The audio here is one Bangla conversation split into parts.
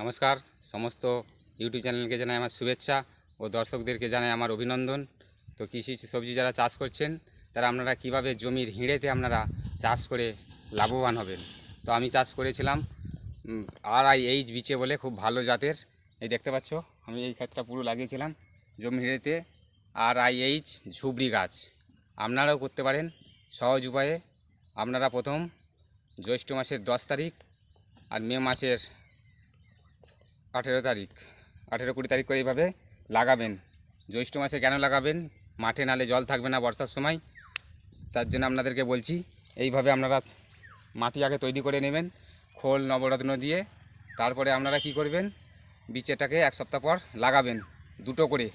নমস্কার। সমস্ত ইউটিউব চ্যানেলকে জানাই আমার শুভেচ্ছা ও দর্শকদেরকে জানাই আমার অভিনন্দন। তো কৃষি সবজি যারা চাষ করছেন, তারা আপনারা কীভাবে জমির হিঁড়েতে আপনারা চাষ করে লাভবান হবেন? তো আমি চাষ করেছিলাম আর আই এইচ বিচে বলে খুব ভালো জাতের। এই দেখতে পাচ্ছ, আমি এই ক্ষেতটা পুরো লাগিয়েছিলাম জমি হিঁড়েতে। আর আই এইচ ঝুবড়ি গাছ। আপনারাও করতে পারেন, সহজ উপায়ে। আপনারা প্রথম জ্যৈষ্ঠ মাসের দশ তারিখ আর মে মাসের আঠেরো তারিখ। আঠেরো কুড়ি তারিখ করে এইভাবে লাগাবেন। জ্যৈষ্ঠ মাসে কেন লাগাবেন? মাঠে নালে জল থাকবে না বর্ষার সময়। তার জন্য আপনাদেরকে বলছি, এইভাবে আপনারা মাটি আগে তৈরি করে নেবেন, খোল, নবরত্ন দিয়ে। তারপরে আপনারা কি করবেন? বিচেটাকে এক সপ্তাহ পর লাগাবেন, দুটো করে।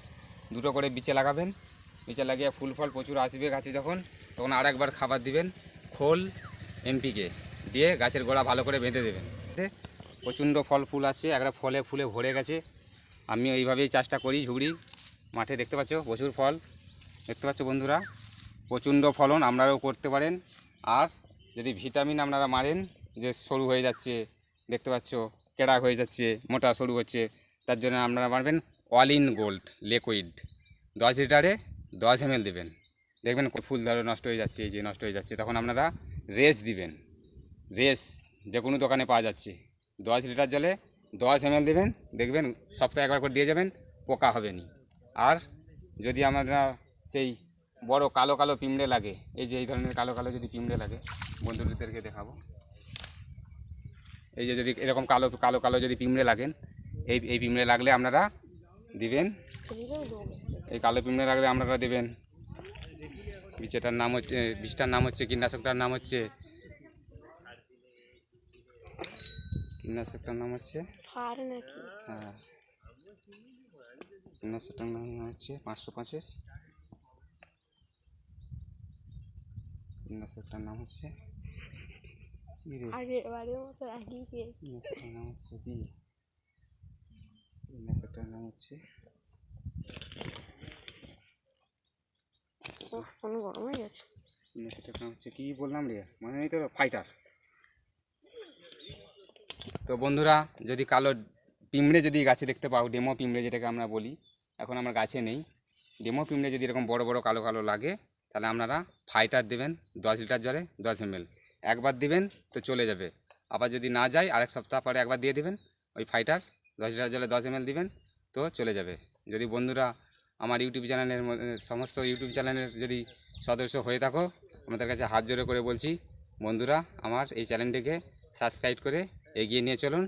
দুটো করে বিচে লাগাবেন। বিচে লাগিয়ে ফুল ফল প্রচুর আসবে গাছে যখন, তখন আর একবার খাবার দিবেন খোল এমপিকে দিয়ে গাছের গোড়া ভালো করে বেঁধে দেবেন। প্রচণ্ড ফল ফুল আসছে একটা ফলে ফুলে ভরে গেছে। আমি ওইভাবেই চাষটা করি ঝুগড়ি মাঠে দেখতে পাচ্ছ, প্রচুর ফল। দেখতে পাচ্ছ বন্ধুরা, প্রচণ্ড ফলন আপনারাও করতে পারেন। আর যদি ভিটামিন আপনারা মারেন, যে সরু হয়ে যাচ্ছে, দেখতে পাচ্ছ, কেড়া হয়ে যাচ্ছে, মোটা সরু হচ্ছে, তার জন্য আপনারা মারবেন অল ইন গোল্ড লিকুইড দশ লিটারে দশ এম দেবেন। দেখবেন ফুল ধরো নষ্ট হয়ে যাচ্ছে, এই যে নষ্ট হয়ে যাচ্ছে, তখন আপনারা রেস দিবেন। রেস যে কোনো দোকানে পাওয়া যাচ্ছে। দশ লিটার জলে দশ এম দেবেন, দেখবেন সপ্তাহে একবার করে দিয়ে যাবেন, পোকা হবে নি আর যদি আমরা সেই বড় কালো কালো পিমড়ে লাগে, এই যে এই ধরনের কালো কালো যদি পিমড়ে লাগে, বন্ধুদেরকে দেখাবো। এই যে যদি এরকম কালো কালো কালো যদি পিমড়ে লাগেন এই এই পিমড়ে লাগলে আপনারা দিবেন, এই কালো পিমড়ে লাগলে আপনারা দেবেন। বীজটার নাম হচ্ছে, বীজটার নাম হচ্ছে, কীটনাশকটার নাম হচ্ছে কীটনাশকটার নাম হচ্ছে? ফার নাকি? হ্যাঁ কীটনাশকটার নাম হচ্ছে পাঁচশো পাঁচের। কীটনাশকটার নাম হচ্ছে কি আগে বাড়ির মতো আগেই পেয়েছি কীটনাশকটার নাম হচ্ছে বি। কীটনাশকটার নাম হচ্ছে ও কোনো গরম হয়ে গেছে। কীটনাশকটার নাম হচ্ছে কি বললাম রে? মানে নেই তো ফাইটার। তো বন্ধুরা, যদি কালো পিমড়ে যদি গাছে দেখতে পাও, ডেমো পিমড়ে যেটাকে আমরা বলি, এখন আমার গাছে নেই। ডেমো পিমড়ে যদি এরকম বড় বড় কালো কালো লাগে, তাহলে আপনারা ফাইটার দেবেন দশ লিটার জলে দশ এম একবার দিবেন তো চলে যাবে। আবার যদি না যায়, আরেক সপ্তাহ পরে একবার দিয়ে দিবেন, ওই ফাইটার দশ লিটার জলে দশ এম দিবেন তো চলে যাবে। যদি বন্ধুরা আমার ইউটিউব চ্যানেলের সমস্ত ইউটিউব চ্যানেলের যদি সদস্য হয়ে থাকো, আমাদের কাছে হাত জোরে করে বলছি, বন্ধুরা আমার এই চ্যানেলটিকে সাবস্ক্রাইব করে এগিয়ে নিয়ে চলুন।